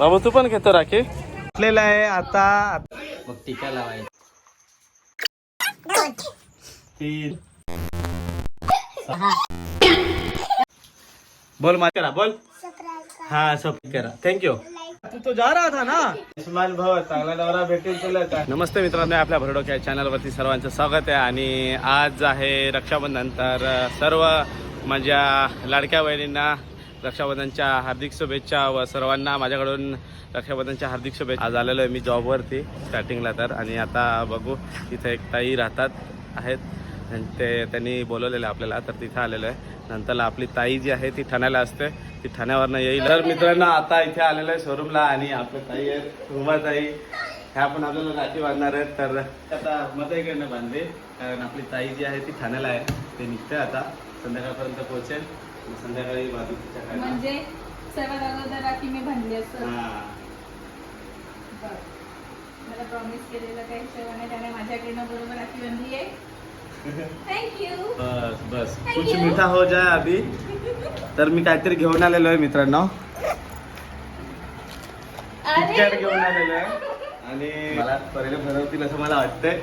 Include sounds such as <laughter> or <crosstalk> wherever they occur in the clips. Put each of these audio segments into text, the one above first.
बाबू तू पण घेतो राखी. घेतलेलं आहे आता मग टीका लावायची तीन बोल मा करा बोल. हाँ सब करा. थँक्यू तू तो जा रहा था ना? इस्माईल भाऊ चांगला नवरा भेटेल तुला नमस्ते मित्रांनो आपल्या भरडोक या चॅनलवरती सर्वांचं स्वागत आहे. आणि आज आहे रक्षाबंधन तर सर्व माझ्या लाडक्या बहिणींना रक्षाबंधनच्या हार्दिक शुभेच्छा व सर्वांना माझ्याकडून रक्षाबंधनच्या हार्दिक शुभेच्छा. आज आलेलो आहे मी जॉबवरती स्टार्टिंगला तर. आणि आता बघू तिथं एक ताई राहतात आहेत. आणि ते त्यांनी बोलवलेलं आहे आपल्याला तर तिथं आलेलो आहे. नंतरला आपली ताई जी आहे ती ठाण्याला असते. ती ठाण्यावरनं येईल. तर मित्रांनो आता इथे आलेलो आहे शोरूमला आणि आपल्या ताई आहेत उमा ताई. ह्या पण आपल्याला राखी बांधणार आहेत. तर आता मताईकडनं बांधले. कारण आपली ताई जी आहे ती ठाण्याला आहे. ते निघते आता. संध्याकाळपर्यंत पोहोचेल. संध्याकाळी बाजूच्या म्हणजे सर्वात अगोदर राखी मी बांधली असत हां. मला प्रॉमिस केलेलं काही त्याने माझ्याकडनं बरोबर राखी बांधली आहे थँक्यू बस बस. कुछ. मीठा हो जाए अभी. तर मी काहीतरी घेऊन आलेलो आहे मित्रांनो. घेऊन आलेलो आहे. आणि मला पहिले भरवतील असं मला वाटतंय.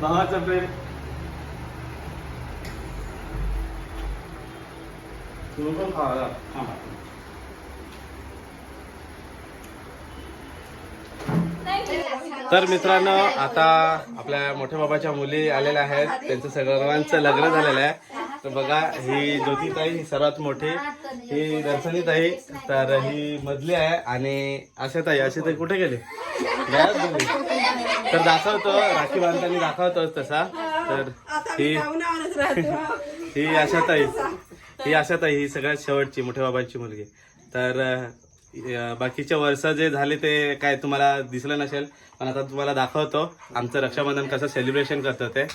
भावाचं प्रेम. तुम्ही पण खावा थांबा. तर मित्रांनो आता आपल्या मोठ्या बाबाच्या मुली आलेल्या आहेत. त्यांचं सर्वांचं लग्न झालेलं आहे. तर बघा ही ज्योतिताई ही सर्वात मोठी ही दर्शनीताई तर ही मधली आहे आणि आशाताई आशाताई कुठे गेले? गायब झाली. तर दाखवतो राखी बांधताना दाखवतो तसा. तर ही ही आशाताई. ही आशाताई ही सगळ्यात शेवटची मोठ्या बाबांची मुलगी. तर बाकीच्या बाकीचे वर्ष जे झाले ते काय तुम्हाला दिसलं नसेल पण आता तुम्हाला दाखवतो. आमचं रक्षाबंधन कसं सेलिब्रेशन करतो ते.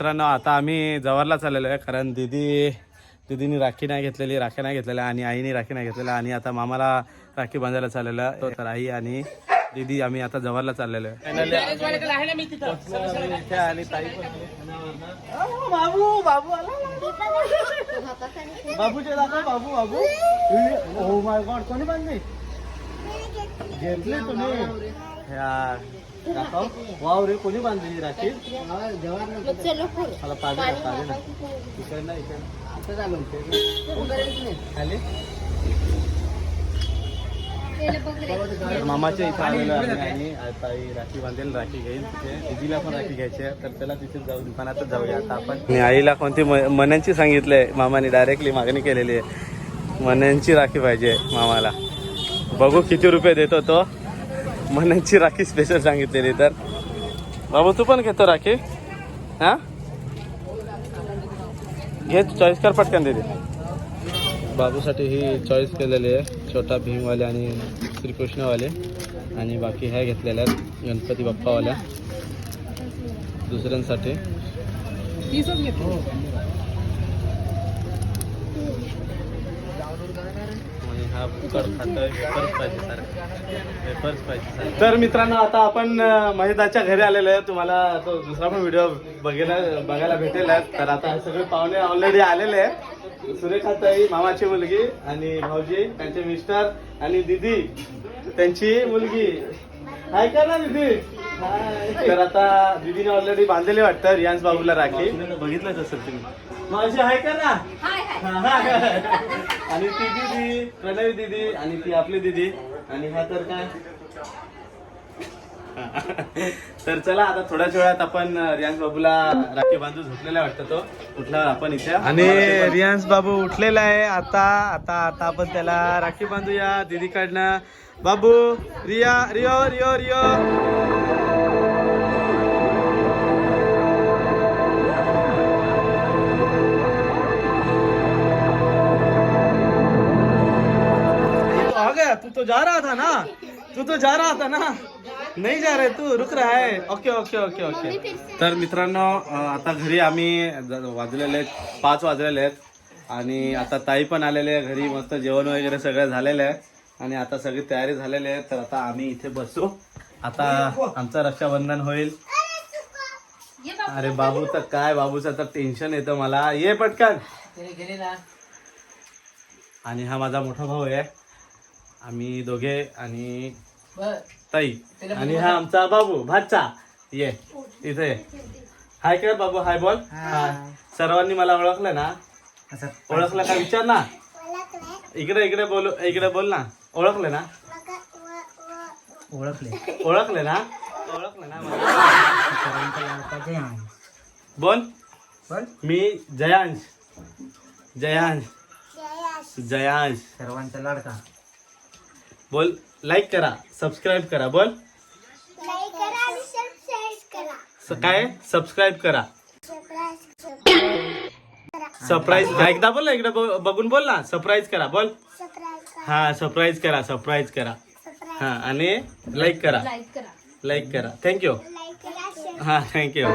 मित्रांनो आता आम्ही जवाहरला चाललेलो आहे कारण दिदी दिदीनी राखी नाही घेतलेली राखी नाही घेतलेल्या आणि आईने राखी नाही घेतलेल्या आणि आता मामाला राखी बांधायला चाललेलं आहे. तर आई आणि दिदी आम्ही आता जवाहरला चाललेलो आहे. आणि ताई. बाबू बाबू बाबूचे दाखव बाबू बाबू. ओ माय गॉड कोणी बांधली? घेतली तुम्ही. दाखव. वाव रे कोणी बांधली ही राखी मला पाहिजे ना पाहिजे ना. इकडे ना. इकडे खाली? मामाच्या इथं आलेलो आहे आणि आता ही राखी बांधेल राखी घेईल तिथे. दिदीला पण राखी घ्यायची आहे तर त्याला तिथे जाऊ दुकानातच जाऊया आता आपण. आणि आईला कोणती म- मण्यांची सांगितलंय मामाने डायरेक्टली मागणी केलेली आहे. मण्यांची राखी पाहिजे मामाला. बघू किती रुपये देतो तो. मण्यांची राखी स्पेशल सांगितलेली तर. बाबू तू पण घेतो राखी. हा? घे चॉईस कर पटकन दे बाबूसाठी ही चॉईस केलेली आहे. छोटा भीमवाले आणि श्रीकृष्णवाले. आणि बाकी ह्या घेतलेल्या आहेत गणपती बाप्पावाल्या. दुसऱ्यांसाठी. फुकट पाहिजे पाहिजे तर मित्रांनो आता आपण अं, महिदाच्या घरी आलेलो आहे. तुम्हाला तो दुसरा पण व्हिडिओ बघायला बघायला भेटेल. आहे. तर आता हे सगळे पाहुणे ऑलरेडी आलेले आहे सुरेखाताई मामाची मुलगी आणि भाऊजी त्यांचे मिस्टर आणि दिदी. त्यांची मुलगी. हाय का ना दिदी. हाय. तर आता दिदीने ऑलरेडी बांधलेली वाटतं रियांश बाबूला राखी. बघितलंच असेल तुम्ही. माझी आहे का ना हाय हाय. <laughs> आणि ती दिदी प्रणवी दिदी आणि ती आपली दिदी. आणि हा तर काय? <laughs> तर चला आता थोड्याच वेळात आपण रियांश बाबूला राखी बांधू झोपलेला वाटतं तो. उठल्यावर आपण इथे. आणि रियांश बाबू उठलेला आहे. आता आता आता आपण त्याला राखी बांधूया दीदीकडनं. बाबू रिया रियो रियो रियो गया तू तो जा रहा था ना? तू तो जा रहा था ना? नाही जा रहे तू रुक रहा है। ओके ओके ओके ओके तर मित्रांनो आता घरी आम्ही वाजलेले आहेत पाच वाजलेले आहेत. आणि आता ताई पण आलेले आहे घरी मस्त जेवण वगैरे सगळं झालेलं आहे. आणि आता सगळी तयारी झालेली आहे. तर आता आम्ही इथे बसू. आता आमचं रक्षाबंधन होईल. अरे बाबू तर काय बाबूचं तर टेन्शन येतं मला. ये पटकन. आणि हा माझा मोठा भाऊ आहे. आम्ही दोघे आणि बर. ताई आणि हा आमचा बाबू भाचा ये इथे. हाय कर बाबू हाय बोल. हाय. सर्वांनी मला ओळखलं ना? ओळखलं का? विचार ना. इकडे इकडे बोल इकडे बोल ना. ओळखलं ना? ओळखले. ओळखले ना? ओळखलं ना? बोल. पण मी जयांश जयांश. जयांश. सर्वांचा लाडका. बोल लाईक करा सबस्क्राईब करा बोल. लाईक करा आणि सबस्क्राईब करा. स- काय? सबस्क्राईब करा. सरप्राईज एकदा बोल ना इकडे ब- बघून बोल ना. सरप्राईज करा बोल. सबस्क्राईब हा सरप्राईज करा सरप्राईज करा. हा आणि लाईक करा. लाईक करा. लाईक करा. थँक्यू लाईक करा शेअर हा थँक्यू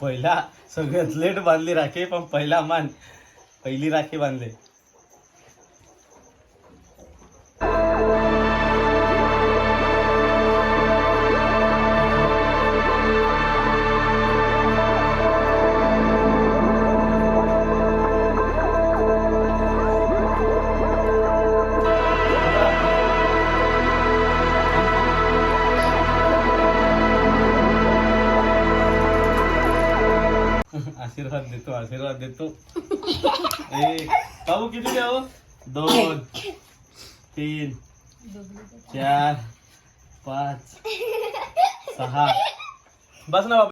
पहिला सगळ्यात लेट बांधली राखी पण पहिला मान पहिली राखी बांधली. आशीर्वाद देतो आशीर्वाद देतो. एक बाबू किती द्यावं? दोन तीन चार पाच सहा. बस ना बाबा.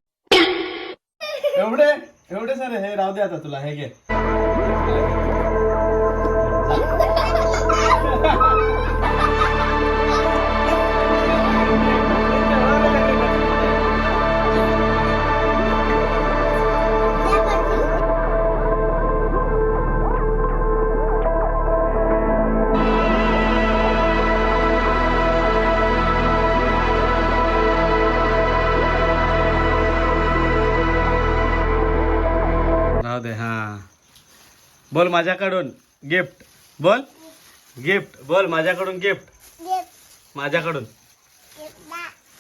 एवढे एवढे सर हे राहू दे आता तुला हे घे. बोल माझ्याकडून गिफ्ट. बोल. गिफ्ट. बोल माझ्याकडून गिफ्ट. गिफ्ट. माझ्याकडून.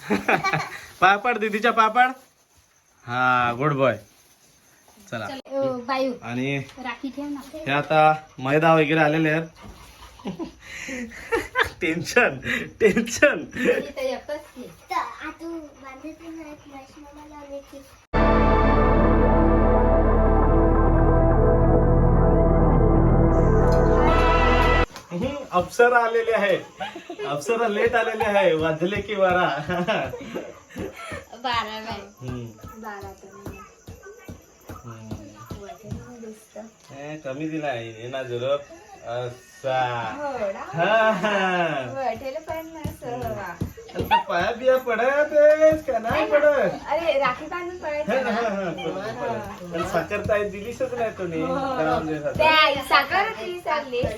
<laughs> पापड दीदीच्या पापड? हा गुड बॉय चला. आणि हे आता मैदा वगैरे आलेले आहेत. टेन्शन टेन्शन अप्सरा आलेले आहे अप्सरा लेट आलेले आहे. वाजले की बारा. बारा बाय. हम्म. बारा तर हम्म. दिसत. ए, कमी दिलाय. हे ना झुरप. असा. हो ना. हा, हा. वाटेल पण असं. वा. आता पाया बिया पडत आहेस का? नाही पडत. अरे राखी बांधून हा, पळायचं हा, ना. हा, पडत, पडत. पण साखर ताई दिलीसच नाही तुम्ही. हो. रामदेव साखर. ते चालली तर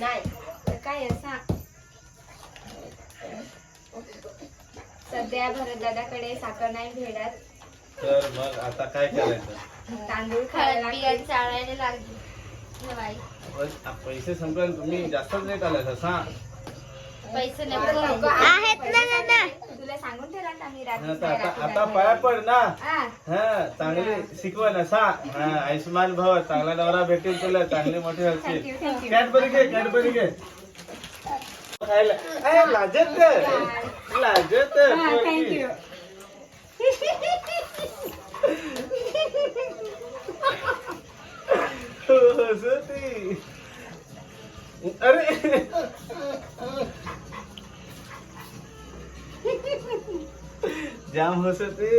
काय असा सध्या भरत दादाकडे साखर नाही भेटत. तर मग आता काय करायचं? तांदूळ खायला लागतील. चाळायला लागली. बाई. बस, आ, पैसे संपले आणि तुम्ही? जास्तच लेट आलाय सांग. पैसे नको, आहेत ना दादा तुला सांगून ठेवला ना मी आता रात्री आता आता पाया पड ना. हा. हा चांगली शिकवण असा हा आयुष्यमान भव चांगला नवरा भेटेल तुला चांगली मोठी thank you thank you Cadbury घे कॅडबरी घे. खायला. ए, लाजत लाजत पोरगी. थँक्यू हो, हसती. अरे. जाम हसते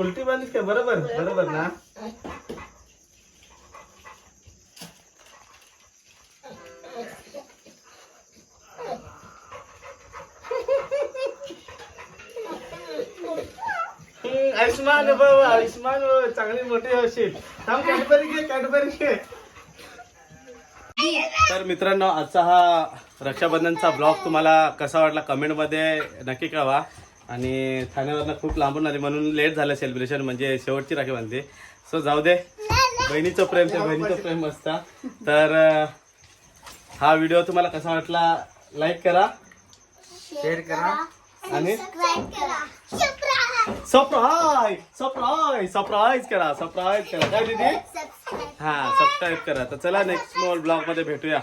उलटी बांधलीस का बरोबर बरोबर ना हम्म, आयुष्मान भाऊ आयुष्मान चांगली मोठी होशील थांब कॅडबरी घे कॅडबरी घे. तर मित्रांनो आजचा हा रक्षाबंधनचा ब्लॉग तुम्हाला कसा वाटला कमेंटमध्ये नक्की कळवा. आणि ठाण्यावरनं खूप लांबून आले म्हणून लेट झालं सेलिब्रेशन म्हणजे शेवटची राखी बांधते सो जाऊ दे. बहिणीचं प्रेम ते बहिणीचं प्रेम असता तर हा व्हिडिओ तुम्हाला कसा वाटला लाईक करा. शेअर करा. आणि सरप्राईज सरप्राईज सरप्राईज करा सरप्राईज करा. काय दीदी? हा सबस्क्राईब करा. तर चला नेक्स्ट ब्लॉगमध्ये भेटूया.